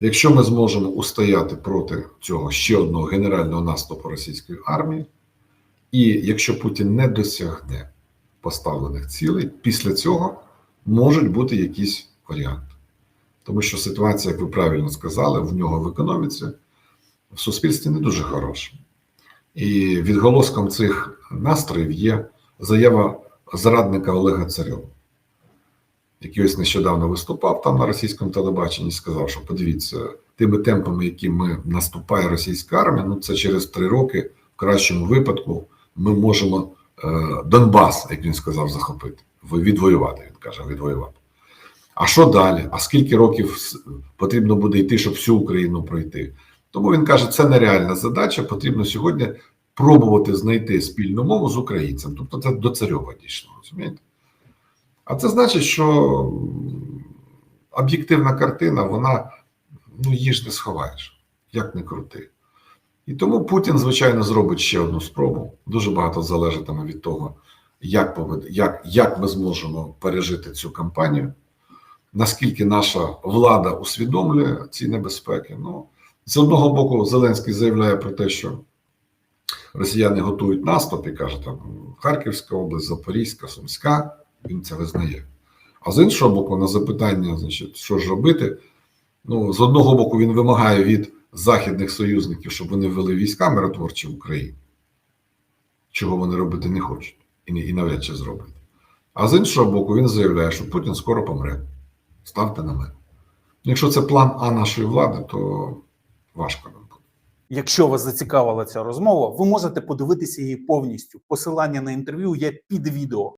Якщо ми зможемо устояти проти цього ще одного генерального наступу російської армії, і якщо Путін не досягне поставлених цілей, після цього можуть бути якісь варіанти. Тому що ситуація, як ви правильно сказали, в нього в економіці в суспільстві не дуже хороша. І відголоском цих настроїв є заява зрадника Олега Царьова, який ось нещодавно виступав там на російському телебаченні сказав, що подивіться, тими темпами, якими наступає російська армія, ну це через три роки, в кращому випадку, ми можемо е, Донбас, як він сказав, захопити, відвоювати. Він каже, відвоювати. А що далі? А скільки років потрібно буде йти, щоб всю Україну пройти? Тому він каже, це нереальна задача. Потрібно сьогодні пробувати знайти спільну мову з українцем. Тобто це до царьова дійшло, розумієте? А це значить, що об'єктивна картина, вона ну її ж не сховаєш, як не крути. І тому Путін, звичайно, зробить ще одну спробу. Дуже багато залежатиме від того, як, повед... як, як ми зможемо пережити цю кампанію, наскільки наша влада усвідомлює ці небезпеки. Ну, з одного боку, Зеленський заявляє про те, що росіяни готують наступ і каже, там Харківська область, Запорізька, Сумська, він це визнає. А з іншого боку, на запитання, значить, що ж робити, ну, з одного боку, він вимагає від західних союзників, щоб вони ввели війська миротворчі в Україну, чого вони робити не хочуть і, і навряд чи зроблять. А з іншого боку, він заявляє, що Путін скоро помре. Ставте на мене. Якщо це план А нашої влади, то важко нам буде. Якщо вас зацікавила ця розмова, ви можете подивитися її повністю. Посилання на інтерв'ю є під відео.